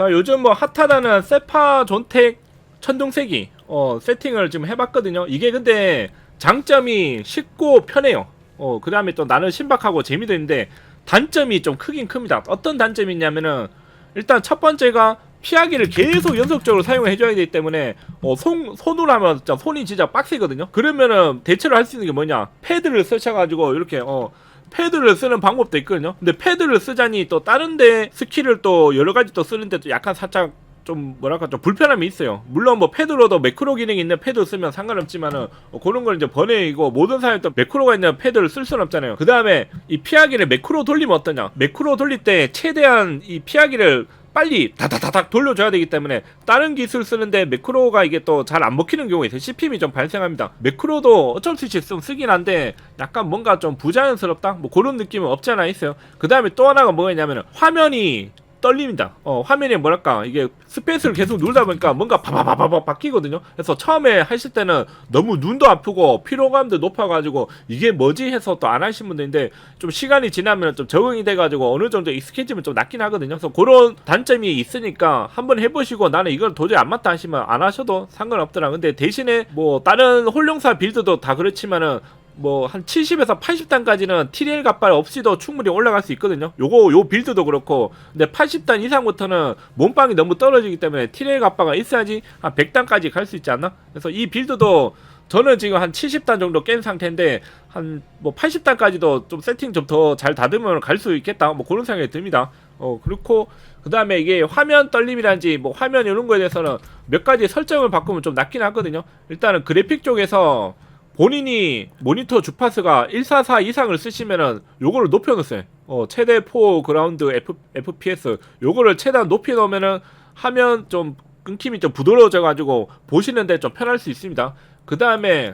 자 요즘 뭐 핫하다는 세파 존텍 천둥세기 어 세팅을 지금 해봤거든요. 이게 근데 장점이 쉽고 편해요. 어 그 다음에 또 나는 신박하고 재미도 있는데 단점이 좀 크긴 큽니다. 어떤 단점이 있냐면은 일단 첫 번째가 피하기를 계속 연속적으로 사용을 해줘야 되기 때문에 어, 손, 손으로 하면 진짜 손이 진짜 빡세거든요. 그러면은 대체로 할 수 있는 게 뭐냐? 패드를 쓰셔가지고 이렇게 어 패드를 쓰는 방법도 있거든요 근데 패드를 쓰자니 또 다른데 스킬을 또 여러 가지 또 쓰는데 또 약간 살짝 좀 뭐랄까 좀 불편함이 있어요. 물론 뭐 패드로도 매크로 기능이 있는 패드 쓰면 상관없지만은 어, 그런 걸 이제 번외이고 모든 사람이 또 매크로가 있는 패드를 쓸 수는 없잖아요. 그 다음에 이 피하기를 매크로 돌리면 어떠냐? 매크로 돌릴 때 최대한 이 피하기를 빨리 다다다닥 돌려줘야 되기 때문에 다른 기술 쓰는데 매크로가 이게 또 잘 안 먹히는 경우가 있어요. CPM이 좀 발생합니다. 매크로도 어쩔 수 없이 좀 쓰긴 한데 약간 뭔가 좀 부자연스럽다? 뭐 그런 느낌은 없지 않아 있어요. 그 다음에 또 하나가 뭐가 있냐면은 화면이 떨립니다. 어, 화면이 뭐랄까, 이게 스페이스를 계속 누르다 보니까 뭔가 바바바바바 바뀌거든요. 그래서 처음에 하실 때는 너무 눈도 아프고 피로감도 높아가지고 이게 뭐지 해서 또 안 하신 분들인데 좀 시간이 지나면 좀 적응이 돼가지고 어느 정도 익숙해지면 좀 낫긴 하거든요. 그래서 그런 단점이 있으니까 한번 해보시고 나는 이걸 도저히 안 맞다 하시면 안 하셔도 상관없더라. 근데 대신에 뭐 다른 홀령사 빌드도 다 그렇지만은 뭐 한 70에서 80단까지는 TDL 갓발 없이도 충분히 올라갈 수 있거든요. 요거 요 빌드도 그렇고 근데 80단 이상부터는 몸빵이 너무 떨어지기 때문에 TDL 갓바가 있어야지 한 100단까지 갈 수 있지 않나? 그래서 이 빌드도 저는 지금 한 70단 정도 깬 상태인데 한 뭐 80단까지도 좀 세팅 좀 더 잘 다듬으면 갈 수 있겠다. 뭐 그런 생각이 듭니다. 어 그렇고 그 다음에 이게 화면 떨림이란지 뭐 화면 이런 거에 대해서는 몇 가지 설정을 바꾸면 좀 낫긴 하거든요. 일단은 그래픽 쪽에서 본인이 모니터 주파수가 144 이상을 쓰시면은 요거를 높여 놓으세요. 어, 최대 4 그라운드 F, FPS 요거를 최대한 높여 놓으면은 화면 좀 끊김이 좀 부드러워져 가지고 보시는데 좀 편할 수 있습니다. 그 다음에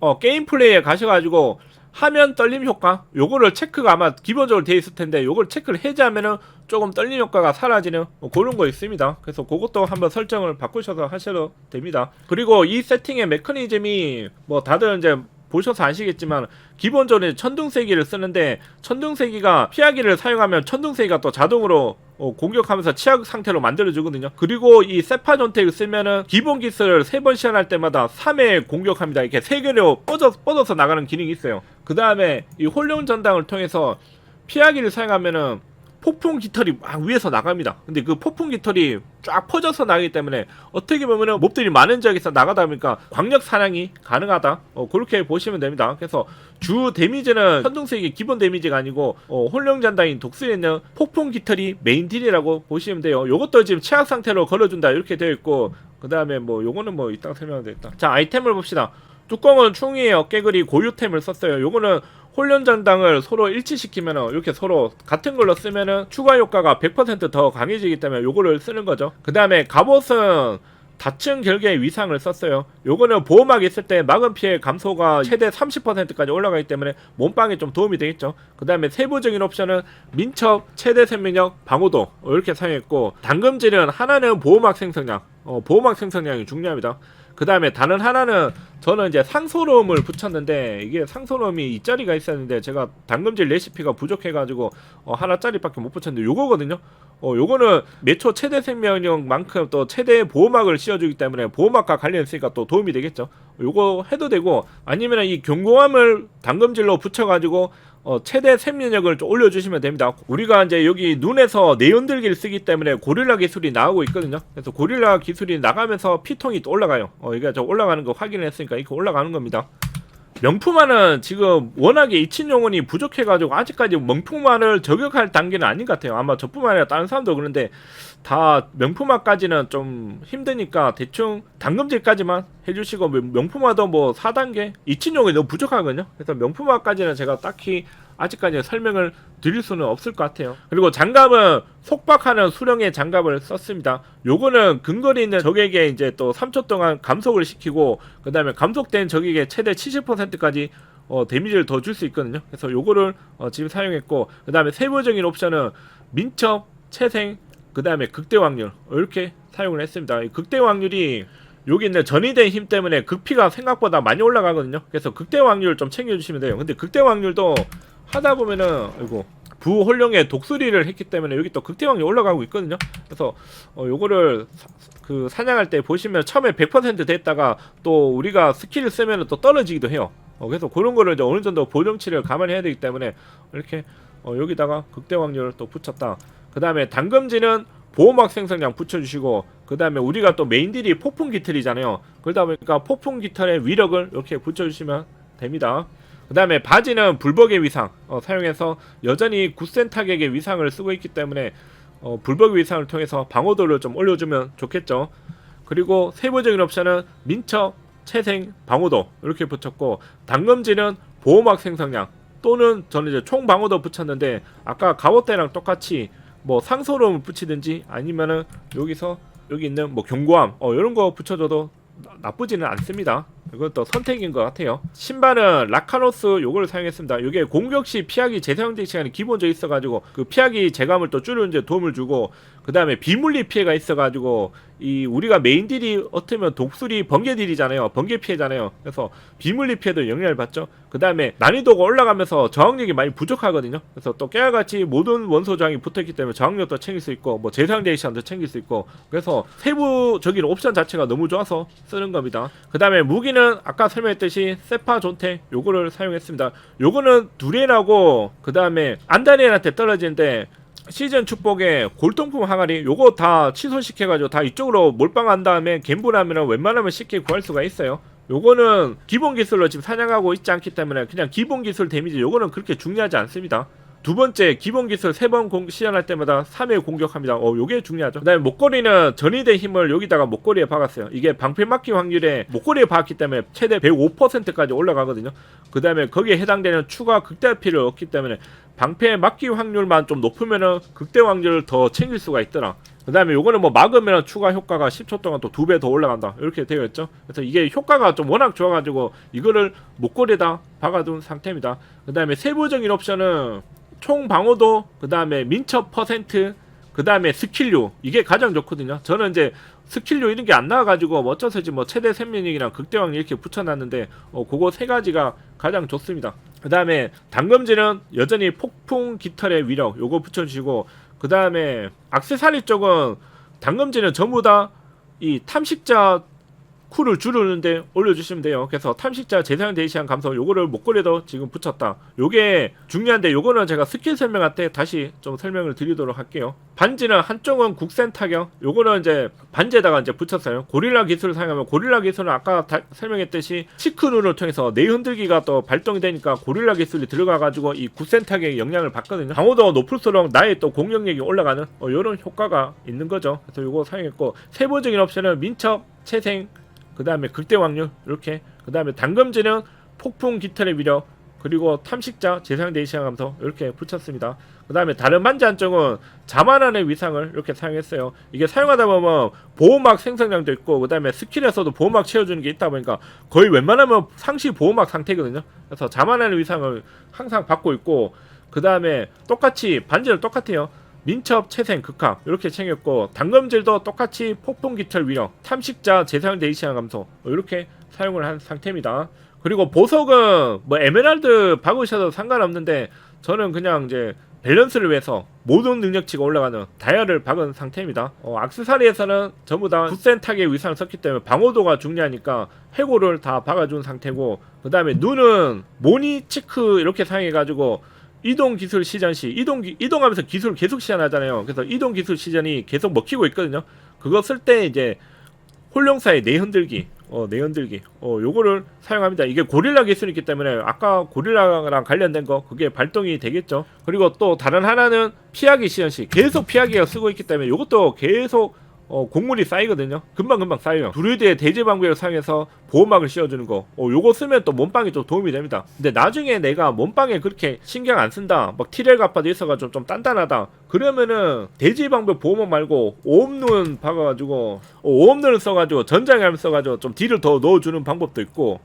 어, 게임 플레이에 가셔가지고 화면 떨림 효과 요거를 체크가 아마 기본적으로 돼 있을 텐데 요걸 체크를 해제하면은 조금 떨림 효과가 사라지는 뭐 그런 거 있습니다. 그래서 그것도 한번 설정을 바꾸셔서 하셔도 됩니다. 그리고 이 세팅의 메커니즘이 뭐 다들 이제 보셔서 아시겠지만 기본적으로 천둥세기를 쓰는데 천둥세기가 피하기를 사용하면 천둥세기가 또 자동으로 어, 공격하면서 치약 상태로 만들어주거든요. 그리고 이 세파 전택을 쓰면은 기본 기술을 세번 시연할 때마다 3회 공격합니다. 이렇게 세 개로 뻗어, 뻗어서 나가는 기능이 있어요. 그 다음에 이 홀령 전당을 통해서 피하기를 사용하면은 폭풍 깃털이 막 위에서 나갑니다. 근데 그 폭풍 깃털이 쫙 퍼져서 나기 때문에 어떻게 보면은 몹들이 많은 지역에서 나가다 보니까 광역 사냥이 가능하다. 어, 그렇게 보시면 됩니다. 그래서 주 데미지는 천둥색이 기본 데미지가 아니고 어, 홀령잔다인 독수에 있는 폭풍 깃털이 메인 딜이라고 보시면 돼요. 요것도 지금 최악 상태로 걸어준다 이렇게 되어 있고 그 다음에 뭐 요거는 뭐 이따 설명하면 되겠다. 자 아이템을 봅시다. 뚜껑은 충이의 어깨글이 고유템을 썼어요. 요거는 홀련장당을 서로 일치시키면 이렇게 서로 같은 걸로 쓰면은 추가 효과가 100%더 강해지기 때문에 요거를 쓰는 거죠. 그 다음에 갑옷은 다층 결계의 위상을 썼어요. 요거는 보호막 있을 때 막은 피해 감소가 최대 30%까지 올라가기 때문에 몸빵에 좀 도움이 되겠죠. 그 다음에 세부적인 옵션은 민첩, 최대 생명력, 방어도 이렇게 사용했고 당금질은 하나는 보호막 생성량, 어, 보호막 생성량이 중요합니다. 그 다음에 다른 하나는 저는 이제 상소름을 붙였는데 이게 상소름이 이 자리가 있었는데 제가 당금질 레시피가 부족해가지고 어, 하나짜리밖에 못 붙였는데 요거거든요. 어 요거는 매초 최대 생명력만큼 또 최대 보호막을 씌워주기 때문에 보호막과 관련있으니까 또 도움이 되겠죠. 요거 해도 되고 아니면 이 경고함을 당금질로 붙여가지고 어, 최대 생명력을 좀 올려주시면 됩니다. 우리가 이제 여기 눈에서 내연들기를 쓰기 때문에 고릴라 기술이 나오고 있거든요. 그래서 고릴라 기술이 나가면서 피통이 또 올라가요. 어, 이게 좀 올라가는 거 확인을 했으니까 이렇게 올라가는 겁니다. 명품화는 지금 워낙에 이친 용언이 부족해가지고 아직까지 명품화를 저격할 단계는 아닌 것 같아요. 아마 저뿐만 아니라 다른 사람도 그런데 다 명품화까지는 좀 힘드니까 대충 당금질까지만 해주시고 명- 명품화도 뭐 4단계 이친 용이 너무 부족하거든요. 그래서 명품화까지는 제가 딱히 아직까지 설명을 드릴 수는 없을 것 같아요. 그리고 장갑은 속박하는 수령의 장갑을 썼습니다. 요거는 근거리 있는 적에게 이제 또 3초 동안 감속을 시키고 그 다음에 감속된 적에게 최대 70%까지 어, 데미지를 더 줄 수 있거든요. 그래서 요거를 어, 지금 사용했고 그 다음에 세부적인 옵션은 민첩, 채생, 그 다음에 극대 확률 이렇게 사용을 했습니다. 이 극대 확률이 여기 있는 전이된 힘 때문에 극피가 생각보다 많이 올라가거든요. 그래서 극대 확률 좀 챙겨주시면 돼요. 근데 극대 확률도 하다 보면은 이거 부홀령의 독수리를 했기 때문에 여기 또 극대왕이 올라가고 있거든요. 그래서 어, 요거를 사, 그 사냥할 때 보시면 처음에 100% 됐다가 또 우리가 스킬을 쓰면 또 떨어지기도 해요. 어, 그래서 그런 거를 이제 어느 정도 보정치를 감안해야 되기 때문에 이렇게 어, 여기다가 극대왕률을 또 붙였다. 그 다음에 당금지는 보호막 생성량 붙여주시고 그 다음에 우리가 또 메인 딜이 폭풍 깃털이잖아요. 그러다 보니까 폭풍 깃털의 위력을 이렇게 붙여주시면 됩니다. 그 다음에 바지는 불벅의 위상 어, 사용해서 여전히 굳센 타격의 위상을 쓰고 있기 때문에 어, 불벅의 위상을 통해서 방어도를 좀 올려주면 좋겠죠. 그리고 세부적인 옵션은 민첩, 채생, 방어도 이렇게 붙였고 당금지는 보호막 생성량 또는 저는 이제 총 방어도 붙였는데 아까 가오 때랑 똑같이 뭐 상소름을 붙이든지 아니면은 여기서 여기 있는 뭐 경고함 어 이런 거 붙여줘도 나- 나쁘지는 않습니다. 이건 또 선택인 것 같아요. 신발은 라카노스 요거를 사용했습니다. 이게 공격 시 피하기 재사용되기 시간이 기본적으로 있어가지고 그 피하기 재감을 또 줄이는데 도움을 주고 그 다음에 비물리 피해가 있어가지고 이 우리가 메인 딜이 어쩌면 독수리 번개 딜이잖아요. 번개 피해잖아요. 그래서 비물리 피해도 영향을 받죠. 그 다음에 난이도가 올라가면서 저항력이 많이 부족하거든요. 그래서 또 깨알같이 모든 원소 저항이 붙어있기 때문에 저항력도 챙길 수 있고 뭐 재사용되기 시간도 챙길 수 있고 그래서 세부적인 옵션 자체가 너무 좋아서 쓰는 겁니다. 그 다음에 무기는 아까 설명했듯이 세파 존테 요거를 사용했습니다. 요거는 두레나고 그 다음에 안다리엘한테 떨어지는데 시즌 축복에 골동품 항아리 요거 다 취소시켜가지고 다 이쪽으로 몰빵한 다음에 갬블하면 웬만하면 쉽게 구할 수가 있어요. 요거는 기본 기술로 지금 사냥하고 있지 않기 때문에 그냥 기본 기술 데미지 요거는 그렇게 중요하지 않습니다. 두 번째 기본 기술 세 번 시연할 때마다 3회 공격합니다. 어 요게 중요하죠. 그다음에 목걸이는 전이대 힘을 여기다가 목걸이에 박았어요. 이게 방패 맞기 확률에 목걸이에 박았기 때문에 최대 105%까지 올라가거든요. 그다음에 거기에 해당되는 추가 극대피를 얻기 때문에 방패 맞기 확률만 좀 높으면은 극대 확률을 더 챙길 수가 있더라. 그 다음에 요거는 뭐 막으면 추가 효과가 10초 동안 또 두 배 더 올라간다. 이렇게 되어 있죠. 그래서 이게 효과가 좀 워낙 좋아가지고 이거를 목걸이에다 박아둔 상태입니다. 그 다음에 세부적인 옵션은 총 방어도, 그 다음에 민첩 퍼센트, 그 다음에 스킬류. 이게 가장 좋거든요. 저는 이제 스킬류 이런 게 안 나와가지고 뭐 어쩌서지 뭐 최대 생명력이랑 극대왕 이렇게 붙여놨는데 어, 그거 세 가지가 가장 좋습니다. 그 다음에 당금지는 여전히 폭풍 깃털의 위력 요거 붙여주시고 그 다음에 악세사리 쪽은 당금지는 전부 다 이 탐식자 쿨을 줄이는데 올려주시면 돼요. 그래서 탐식자 재사용 대시한 감소 요거를 목걸이도 지금 붙였다. 요게 중요한데 요거는 제가 스킬 설명할 때 다시 좀 설명을 드리도록 할게요. 반지는 한쪽은 국센 타격, 요거는 이제 반지에다가 이제 붙였어요. 고릴라 기술을 사용하면 고릴라 기술은 아까 다 설명했듯이 시크 눈을 통해서 내 흔들기가 또 발동이 되니까 고릴라 기술이 들어가가지고 이 국센 타격에 영향을 받거든요. 강호도가 높을수록 나의 또 공격력이 올라가는 어, 요런 효과가 있는 거죠. 그래서 요거 사용했고 세부적인 옵션은 민첩, 채생, 그 다음에 극대 확률 이렇게 그 다음에 당금지는 폭풍 깃털의 위력 그리고 탐식자 재상 감소 이렇게 붙였습니다. 그 다음에 다른 반지 한쪽은 자만한의 위상을 이렇게 사용했어요. 이게 사용하다 보면 보호막 생성량도 있고 그 다음에 스킬에서도 보호막 채워주는 게 있다 보니까 거의 웬만하면 상시 보호막 상태거든요. 그래서 자만한의 위상을 항상 받고 있고 그 다음에 똑같이 반지를 똑같아요. 민첩, 채생, 극합 이렇게 챙겼고 당금질도 똑같이 폭풍 깃털 위력, 탐식자, 재사용 데이시한 감소 이렇게 사용을 한 상태입니다. 그리고 보석은 뭐 에메랄드 박으셔도 상관없는데 저는 그냥 이제 밸런스를 위해서 모든 능력치가 올라가는 다이아를 박은 상태입니다. 어, 악세사리에서는 전부 다 굳센 타겟 위상을 썼기 때문에 방어도가 중요하니까 해고를 다 박아준 상태고 그 다음에 눈은 모니 치크 이렇게 사용해가지고 이동 기술 시전 시 이동 기- 이동하면서 기술 계속 시전하잖아요. 그래서 이동 기술 시전이 계속 먹히고 있거든요. 그거 쓸 때 이제 홀령사의 내흔들기, 어 내흔들기, 어 요거를 사용합니다. 이게 고릴라 기술이기 때문에 아까 고릴라랑 관련된 거 그게 발동이 되겠죠. 그리고 또 다른 하나는 피하기 시전 시 계속 피하기가 쓰고 있기 때문에 요것도 계속 어, 곡물이 쌓이거든요. 금방금방 쌓여요. 드루이드의 대제 방벽을 사용해서 보호막을 씌워주는 거. 어, 요거 쓰면 또 몸빵에 좀 도움이 됩니다. 근데 나중에 내가 몸빵에 그렇게 신경 안 쓴다. 막 티렐 갑바도 있어가지고 좀 단단하다. 그러면은 대지 방벽 보호막 말고 오음눈 박아가지고 어, 오음눈을 써가지고 전장을 써가지고 좀 딜을 더 넣어주는 방법도 있고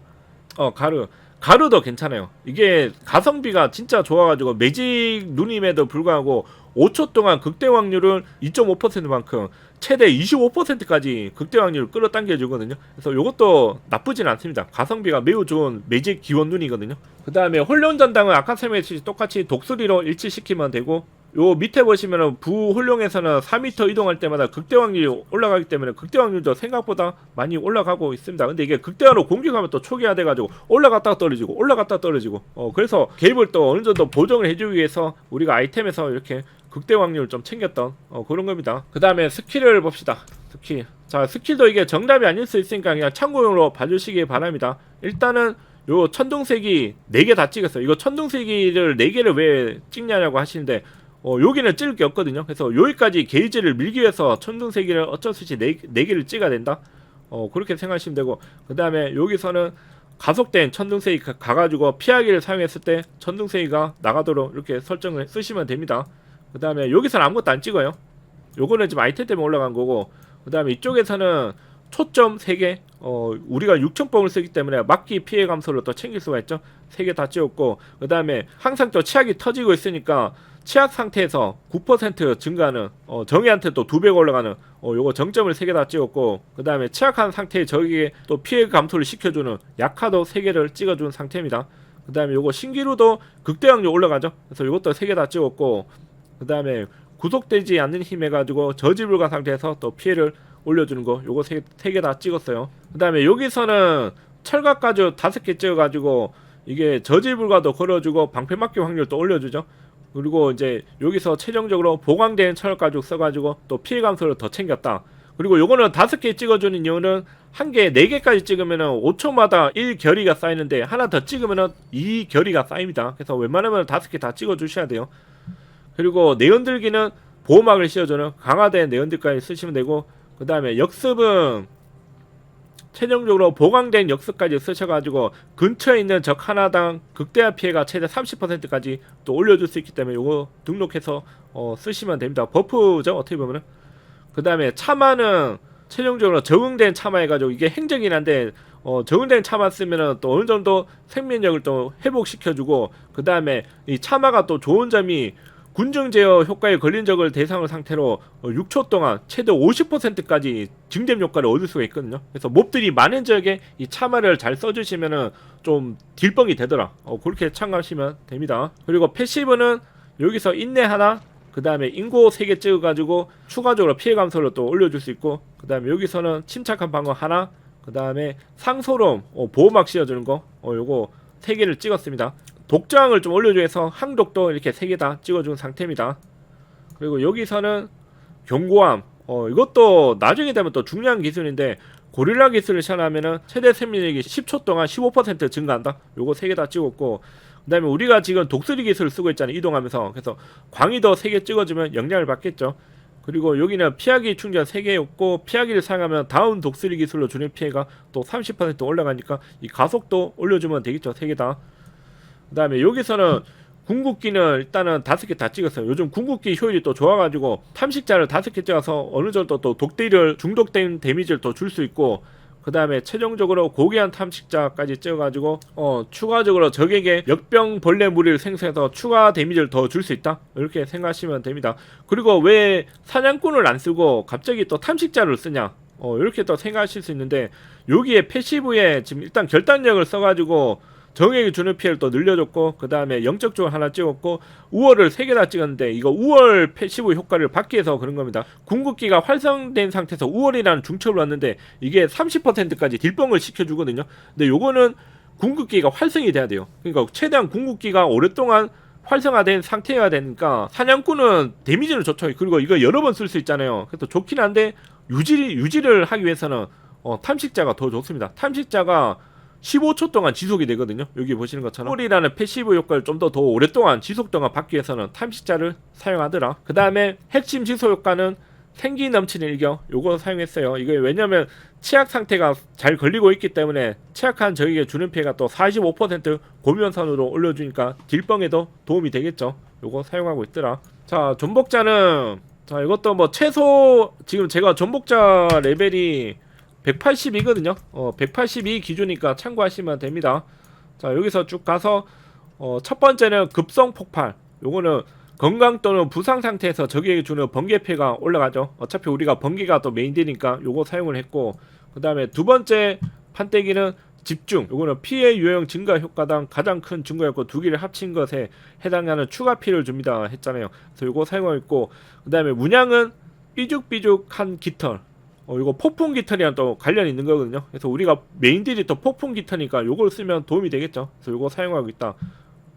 어 가르 가르도 괜찮아요. 이게 가성비가 진짜 좋아가지고 매직 눈임에도 불구하고 5초 동안 극대 확률을 2.5%만큼 최대 25%까지 극대 확률을 끌어당겨 주거든요. 그래서 이것도 나쁘진 않습니다. 가성비가 매우 좋은 매직 기원 눈이거든요. 그 다음에 홀룡 전당은 아까 설명했듯이 똑같이 독수리로 일치시키면 되고 요 밑에 보시면은 부홀룡에서는 4m 이동할 때마다 극대 확률이 올라가기 때문에 극대 확률도 생각보다 많이 올라가고 있습니다. 근데 이게 극대화로 공격하면 또 초기화 돼 가지고 올라갔다가 떨어지고 올라갔다가 떨어지고 어 그래서 개입을 또 어느 정도 보정을 해주기 위해서 우리가 아이템에서 이렇게 극대 확률을 좀 챙겼던 어 그런 겁니다. 그 다음에 스킬을 봅시다. 스킬. 자 스킬도 이게 정답이 아닐 수 있으니까 그냥 참고용으로 봐주시기 바랍니다. 일단은 요 천둥색이 4개 다 찍었어요. 이거 천둥색이를 4개를 왜 찍냐라고 하시는데 어, 여기는 찍을 게 없거든요. 그래서 여기까지 게이지를 밀기 위해서 천둥세기를 어쩔 수 없이 네, 네 개를 찍어야 된다. 어, 그렇게 생각하시면 되고, 그 다음에 여기서는 가속된 천둥세기 가- 가가지고 피하기를 사용했을 때 천둥세기가 나가도록 이렇게 설정을 쓰시면 됩니다. 그 다음에 여기서는 아무것도 안 찍어요. 요거는 지금 아이템 때문에 올라간 거고, 그 다음에 이쪽에서는 초점 3개, 어, 우리가 6천봉을 쓰기 때문에 막기 피해 감소를 또 챙길 수가 있죠. 3개 다 찍었고, 그 다음에 항상 또 치약이 터지고 있으니까 치약 상태에서 9% 증가하는 어, 정의한테 또두 배가 올라가는 어, 요거 정점을 세개다 찍었고 그 다음에 치약한 상태의 적에게 또 피해 감소를 시켜주는 약화도 세 개를 찍어준 상태입니다. 그 다음에 요거 신기루도 극대 확률 올라가죠. 그래서 요것도 세개다 찍었고 그 다음에 구속되지 않는 힘 해가지고 저지 불가 상태에서 또 피해를 올려주는 거 요거 세 개 다 찍었어요. 그 다음에 여기서는 철갑까지 다섯 개 찍어가지고 이게 저지 불가도 걸어주고 방패 맞기 확률도 올려주죠. 그리고 이제 여기서 최종적으로 보강된 철 가죽 써가지고 또 피해 감소를 더 챙겼다. 그리고 요거는 다섯 개 찍어주는 이유는 한 개, 네 개까지 찍으면은 5초마다 1 결의가 쌓이는데 하나 더 찍으면은 2 결의가 쌓입니다. 그래서 웬만하면 다섯 개 다 찍어주셔야 돼요. 그리고 내연들기는 보호막을 씌워주는 강화된 내연들까지 쓰시면 되고 그 다음에 역습은 최종적으로 보강된 역습까지 쓰셔가지고 근처에 있는 적 하나당 극대화 피해가 최대 30%까지 또 올려줄 수 있기 때문에 요거 등록해서 어, 쓰시면 됩니다. 버프죠 어떻게 보면은 그 다음에 참마는 최종적으로 적응된 참마 해가지고 이게 행정이긴 한데 어, 적응된 참마 쓰면은 또 어느 정도 생명력을 또 회복시켜주고 그 다음에 이 참마가 또 좋은 점이 군중 제어 효과에 걸린 적을 대상으로 상태로 어, 6초 동안 최대 50%까지 증dem 효과를 얻을 수가 있거든요. 그래서 몹들이 많은 지역에 이 참마를 잘 써주시면은 좀 딜뻥이 되더라. 어, 그렇게 참고하시면 됩니다. 그리고 패시브는 여기서 인내 하나, 그 다음에 인고 3개 찍어가지고 추가적으로 피해 감소를 또 올려줄 수 있고, 그 다음에 여기서는 침착한 방어 하나, 그 다음에 상소름 어, 보호막 씌워주는 거, 어, 요거 3개를 찍었습니다. 독장을 좀 올려줘서 항독도 이렇게 3개 다 찍어준 상태입니다. 그리고 여기서는 경고함, 어, 이것도 나중에 되면 또 중요한 기술인데, 고릴라 기술을 시연하면은 최대 생명력이 10초 동안 15% 증가한다. 요거 3개 다 찍었고, 그 다음에 우리가 지금 독수리 기술을 쓰고 있잖아요. 이동하면서. 그래서 광희도 3개 찍어주면 영향을 받겠죠. 그리고 여기는 피하기 충전 3개였고, 피하기를 사용하면 다음 독수리 기술로 주는 피해가 또 30% 올라가니까 이 가속도 올려주면 되겠죠. 3개 다. 그 다음에 여기서는 궁극기는 일단은 다섯 개 다 찍었어요. 요즘 궁극기 효율이 또 좋아가지고 탐식자를 다섯 개 찍어서 어느 정도 또 독딜을 중독된 데미지를 또줄수 있고 그 다음에 최종적으로 고귀한 탐식자까지 찍어가지고 어 추가적으로 적에게 역병 벌레 무리를 생성해서 추가 데미지를 더 줄 수 있다 이렇게 생각하시면 됩니다. 그리고 왜 사냥꾼을 안 쓰고 갑자기 또 탐식자를 쓰냐? 어 이렇게 또 생각하실 수 있는데 여기에 패시브에 지금 일단 결단력을 써가지고 정에게 주는 피해를 또 늘려줬고 그 다음에 영적 쪽을 하나 찍었고 우월을 세개다 찍었는데 이거 우월 패시브 효과를 받기 위해서 그런 겁니다. 궁극기가 활성된 상태에서 우월이라는 중첩을 왔는데 이게 30%까지 딜뻥을 시켜주거든요. 근데 요거는 궁극기가 활성이 돼야 돼요. 그러니까 최대한 궁극기가 오랫동안 활성화된 상태여야 되니까 사냥꾼은 데미지는 좋죠. 그리고 이거 여러 번 쓸 수 있잖아요. 그래서 좋긴 한데 유지 유지를 하기 위해서는 어, 탐식자가 더 좋습니다. 탐식자가 15초 동안 지속이 되거든요. 여기 보시는 것처럼 홀이라는 패시브 효과를 좀 더 더 오랫동안 지속 동안 받기 위해서는 탐식자를 사용하더라. 그 다음에 핵심 지속 효과는 생기 넘치는 일격 요거 사용했어요. 이게 왜냐면 치약 상태가 잘 걸리고 있기 때문에 치약한 적에게 주는 피해가 또 45% 고면선으로 올려주니까 딜뻥에도 도움이 되겠죠. 요거 사용하고 있더라. 자 존복자는 자 이것도 뭐 최소 지금 제가 존복자 레벨이 182거든요. 어, 182 기준이니까 참고하시면 됩니다. 자, 여기서 쭉 가서 어, 첫 번째는 급성 폭발. 요거는 건강 또는 부상 상태에서 적에게 주는 번개 피해가 올라가죠. 어차피 우리가 번개가 또 메인되니까 요거 사용을 했고 그 다음에 두 번째 판때기는 집중. 요거는 피해 유형 증가 효과당 가장 큰 증가였고 두 개를 합친 것에 해당하는 추가 피해를 줍니다 했잖아요. 그래서 요거 사용하고 있고 그 다음에 문양은 삐죽삐죽한 깃털. 어, 이거 폭풍 깃털이랑 또 관련 있는 거거든요. 그래서 우리가 메인 딜이 또 폭풍 깃털이니까 요걸 쓰면 도움이 되겠죠. 그래서 요거 사용하고 있다.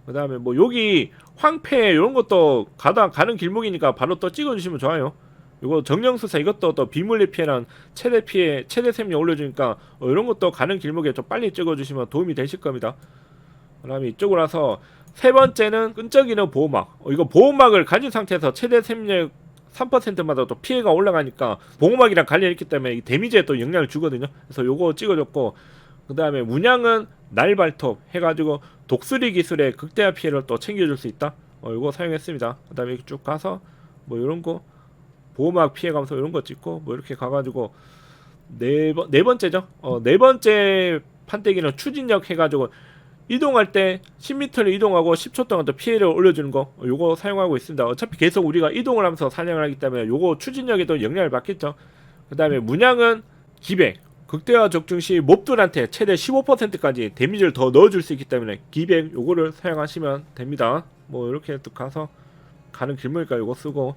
그 다음에 뭐 여기 황폐 이런 것도 가다 가는 길목이니까 바로 또 찍어주시면 좋아요. 이거 정령수사 이것도 또 비물리 피해랑 최대 피해 최대 생명 올려주니까 어, 이런 것도 가는 길목에 좀 빨리 찍어주시면 도움이 되실 겁니다. 그다음에 이쪽으로 와서 세 번째는 끈적이는 보호막. 어, 이거 보호막을 가진 상태에서 최대 생명 3%마다 또 피해가 올라가니까 보호막이랑 관련 있기 때문에 이 데미지에 또 영향을 주거든요. 그래서 요거 찍어줬고 그 다음에 문양은 날발톱 해가지고 독수리 기술의 극대화 피해를 또 챙겨줄 수 있다. 어, 이거 사용했습니다. 그 다음에 쭉 가서 뭐 이런 거 보호막 피해 감소 이런 거 찍고 뭐 이렇게 가가지고 네, 번, 네 번째죠. 어, 네 번째 판때기는 추진력 해가지고 이동할 때 10m를 이동하고 10초 동안 또 피해를 올려주는 거 어, 요거 사용하고 있습니다. 어차피 계속 우리가 이동을 하면서 사냥을 하기 때문에 요거 추진력에도 영향을 받겠죠. 그 다음에 문양은 기백 극대화 적중 시 몹들한테 최대 15%까지 데미지를 더 넣어줄 수 있기 때문에 기백 요거를 사용하시면 됩니다. 뭐 이렇게 또 가서 가는 길목이니까 요거 쓰고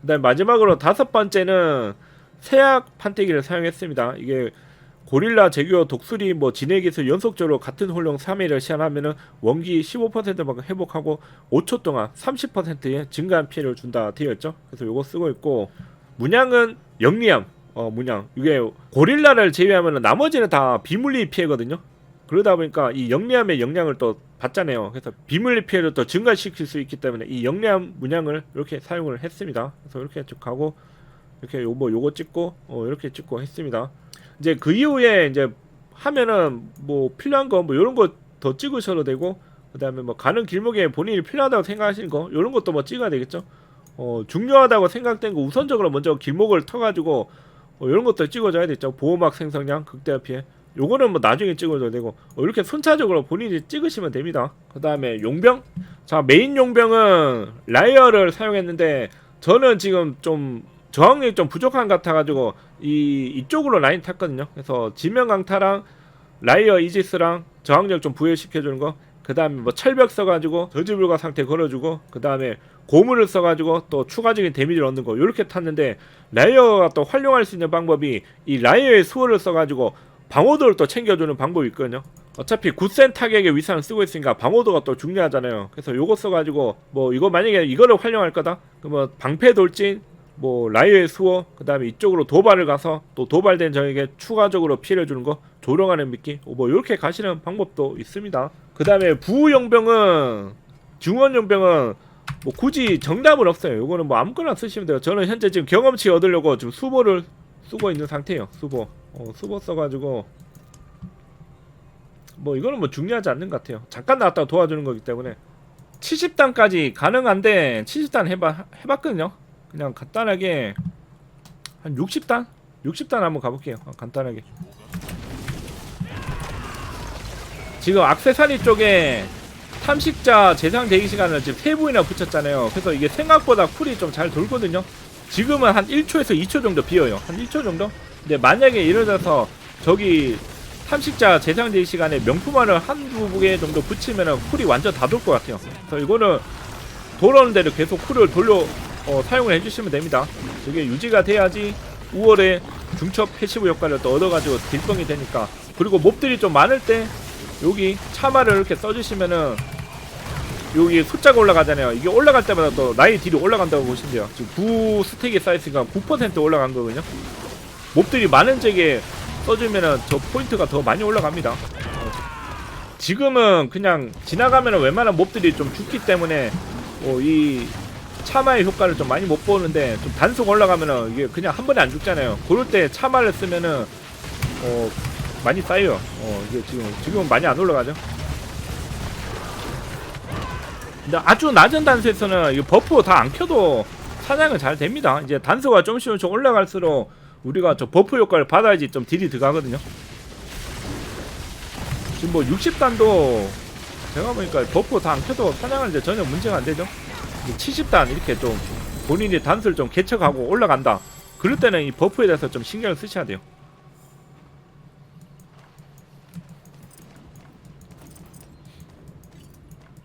그 다음 에 마지막으로 다섯 번째는 세약 판때기를 사용했습니다. 이게 고릴라 제규어 독수리 뭐 진해 기술 연속적으로 같은 홀령 3회를 시연하면은 원기 15%만 회복하고 5초 동안 30%의 증가한 피해를 준다 되어 있죠. 그래서 요거 쓰고 있고 문양은 영리함 어 문양 이게 고릴라를 제외하면 나머지는 다 비물리 피해거든요. 그러다 보니까 이 영리함의 영향을 또 받잖아요. 그래서 비물리 피해를 또 증가시킬 수 있기 때문에 이 영리함 문양을 이렇게 사용을 했습니다. 그래서 이렇게 쭉 가고 이렇게 요뭐 요거 찍고 어 이렇게 찍고 했습니다. 이제 그 이후에 이제 하면은 뭐 필요한 거 뭐 이런 거 더 찍으셔도 되고 그다음에 뭐 가는 길목에 본인이 필요하다고 생각하시는 거 이런 것도 뭐 찍어야 되겠죠. 어 중요하다고 생각된 거 우선적으로 먼저 길목을 터가지고 어, 이런 것도 찍어줘야 되죠. 보호막 생성량 극대화 피해. 요거는 뭐 나중에 찍어줘도 되고 어, 이렇게 순차적으로 본인이 찍으시면 됩니다. 그 다음에 용병. 자 메인 용병은 라이어를 사용했는데 저는 지금 좀 저항력이 좀 부족한 것 같아가지고 이 이쪽으로 라인 탔거든요. 그래서 지명 강타랑 라이어 이지스랑 저항력 좀 부여시켜주는 거. 그 다음에 뭐 철벽 써가지고 저지불가 상태 걸어주고 그 다음에 고무를 써가지고 또 추가적인 데미지를 얻는 거 이렇게 탔는데 라이어가 또 활용할 수 있는 방법이 이 라이어의 수호를 써가지고 방어도를 또 챙겨주는 방법이 있거든요. 어차피 굳센 타격의 위상을 쓰고 있으니까 방어도가 또 중요하잖아요. 그래서 요거 써가지고 뭐 이거 만약에 이거를 활용할 거다 그러면 방패 돌진 뭐 라이어의 수호 그 다음에 이쪽으로 도발을 가서 또 도발된 적에게 추가적으로 피해를 주는 거 조롱하는 미끼 뭐 이렇게 가시는 방법도 있습니다. 그 다음에 부용병은 중원용병은 뭐 굳이 정답은 없어요. 요거는 뭐 아무거나 쓰시면 돼요. 저는 현재 지금 경험치 얻으려고 지금 수보를 쓰고 있는 상태예요. 수보. 어, 수보 써가지고 뭐 이거는 뭐 중요하지 않는 것 같아요. 잠깐 나왔다가 도와주는 거기 때문에 70단까지 가능한데 70단 해봐 해봤거든요. 그냥 간단하게 한 60단? 60단 한번 가볼게요. 어, 간단하게. 지금 악세사리 쪽에 탐식자 재상 대기 시간을 지금 세 부이나 붙였잖아요. 그래서 이게 생각보다 쿨이 좀 잘 돌거든요. 지금은 한 1초에서 2초 정도 비어요. 한 1초 정도? 근데 만약에 예를 들어서 저기 탐식자 재상 대기 시간에 명품화를 한 두 개 정도 붙이면은 쿨이 완전 다 돌 것 같아요. 그래서 이거는 돌아오는 대로 계속 쿨을 돌려 어, 사용을 해주시면 됩니다. 저게 유지가 돼야지 5월에 중첩 패시브 효과를 또 얻어가지고 딜뻥이 되니까 그리고 몹들이 좀 많을 때 여기 차마를 이렇게 써주시면은 여기 숫자가 올라가잖아요. 이게 올라갈 때마다 또 나이 딜이 올라간다고 보시면 돼요. 지금 9 스택이 쌓였으니까 9% 올라간 거거든요. 몹들이 많은 적에 써주면은 저 포인트가 더 많이 올라갑니다. 어, 지금은 그냥 지나가면은 웬만한 몹들이 좀 죽기 때문에 어, 이 차마의 효과를 좀 많이 못 보는데 좀 단속 올라가면은 이게 그냥 한 번에 안 죽잖아요. 그럴 때 차마를 쓰면은 어 많이 쌓여요. 어 이게 지금 지금은 많이 안 올라가죠. 근데 아주 낮은 단수에서는 이 버프 다 안 켜도 사냥은 잘 됩니다. 이제 단수가 조금씩 조금씩 올라갈수록 우리가 저 버프 효과를 받아야지 좀 딜이 들어가거든요. 지금 뭐 60단도 제가 보니까 버프 다 안 켜도 사냥하는데 전혀 문제가 안 되죠. 70단 이렇게 좀 본인이 단수를 좀 개척하고 올라간다. 그럴 때는 이 버프에 대해서 좀 신경을 쓰셔야 돼요.